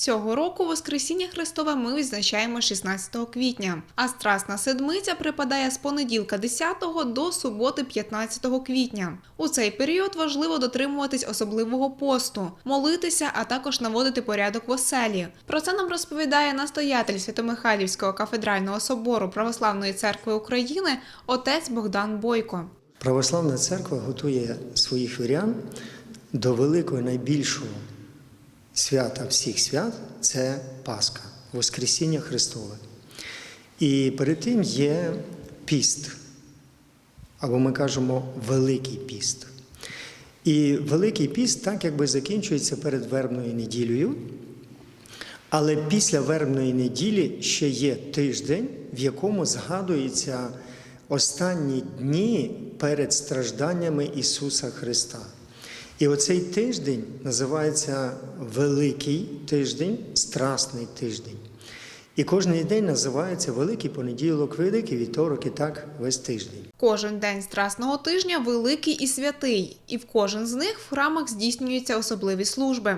Цього року Воскресіння Христове ми відзначаємо 16 квітня, а Страсна Седмиця припадає з понеділка 10 до суботи 15 квітня. У цей період важливо дотримуватись особливого посту, молитися, а також наводити порядок в оселі. Про це нам розповідає настоятель Святомихайлівського кафедрального собору Православної церкви України отець Богдан Бойко. Православна церква готує своїх вірян до великого найбільшого свята всіх свят це Пасха, Воскресіння Христове. І перед тим є піст, або ми кажемо Великий піст. І Великий піст так якби закінчується перед вербною неділею. Але після вербної неділі ще є тиждень, в якому згадуються останні дні перед стражданнями Ісуса Христа. І оцей тиждень називається Великий тиждень, Страсний тиждень. І кожен день називається Великий понеділок, Великий вівторок і так весь тиждень. Кожен день Страсного тижня великий і святий, і в кожен з них в храмах здійснюються особливі служби.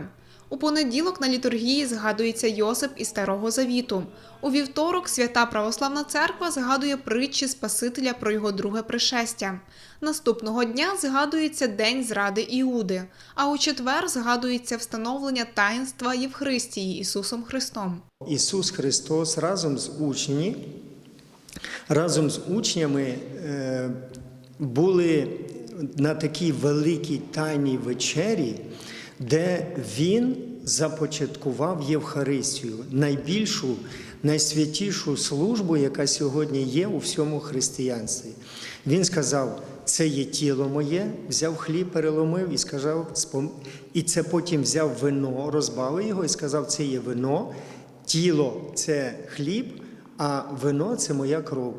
У понеділок на літургії згадується Йосип із Старого Завіту. У вівторок свята Православна Церква згадує притчі Спасителя про його друге пришестя. Наступного дня згадується День зради Іуди, а у четвер згадується встановлення таїнства Євхристії Ісусом Христом. Ісус Христос разом з учнями, разом з учнями е, були на такій великій тайній вечері, де Він започаткував Євхаристію, найбільшу, найсвятішу службу, яка сьогодні є у всьому християнстві. Він сказав: це є тіло моє, взяв хліб, переломив і сказав, і це потім взяв вино, розбавив його і сказав, це є вино. Тіло це хліб, а вино це моя кров.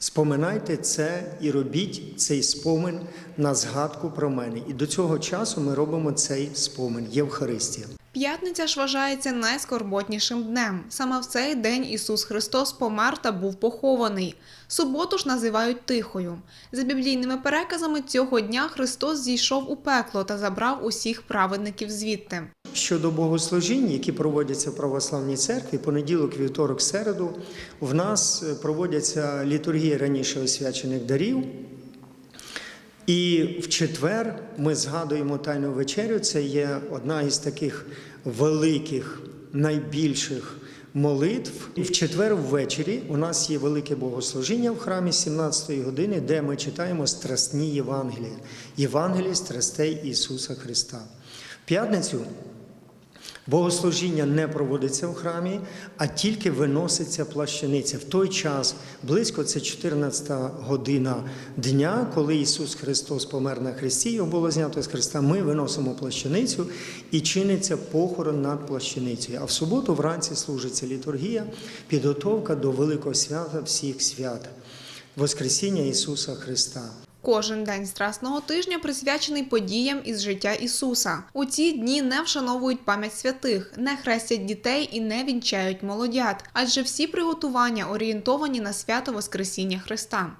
Споминайте це і робіть цей спомин на згадку про мене. І до цього часу ми робимо цей спомин Євхаристія. П'ятниця ж вважається найскорботнішим днем. Саме в цей день Ісус Христос помер та був похований. Суботу ж називають тихою. За біблійними переказами цього дня Христос зійшов у пекло та забрав усіх праведників звідти. Щодо богослужінь, які проводяться в православній церкві, понеділок, вівторок, середу, в нас е, проводяться літургії раніше освячених дарів. І в четвер ми згадуємо Тайну вечерю. Це є одна із таких великих, найбільших молитв. І в четвер ввечері у нас є велике богослужіння в храмі 17-ї години, де ми читаємо страсні Євангелія, Євангелії страстей Ісуса Христа. В п'ятницю Богослужіння не проводиться в храмі, а тільки виноситься плащаниця. В той час, близько це 14 година дня, коли Ісус Христос помер на хресті, його було знято з хреста, ми виносимо плащаницю і чиниться похорон над плащаницею. А в суботу вранці служиться літургія, підготовка до великого свята всіх свят, Воскресіння Ісуса Христа. Кожен день страсного тижня присвячений подіям із життя Ісуса. У ці дні не вшановують пам'ять святих, не хрестять дітей і не вінчають молодят, адже всі приготування орієнтовані на свято Воскресіння Христа.